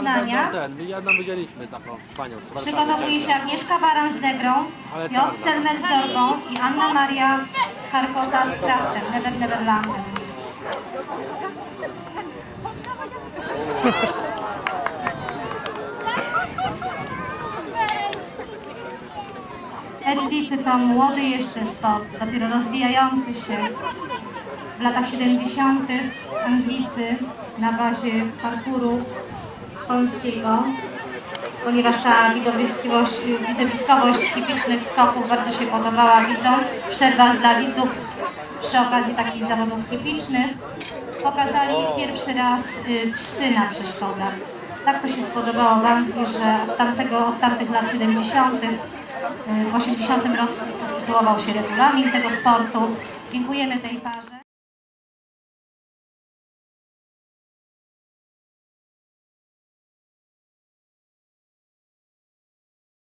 Poznania. Ten, my jedną widzieliśmy taką panią z Warszawy. Przygotowuje się Agnieszka Baran z Piotr. Selmer z i Anna Maria Karkota z Kraftem, Never Neverlandem. Edgity to młody jeszcze sport, dopiero rozwijający się. W latach 70. Anglicy na bazie parkouru polskiego ponieważ ta widowiskowość, widowiskowość typicznych skoków bardzo się podobała widzom. W przerwach dla widzów przy okazji takich zawodów typicznych pokazali pierwszy raz y, psy na przeszkodach. Tak to się spodobało w Anglii, że od, tamtego, od tamtych lat 70. y, w 80 roku usytuował się regulamin tego sportu. Dziękujemy tej parze.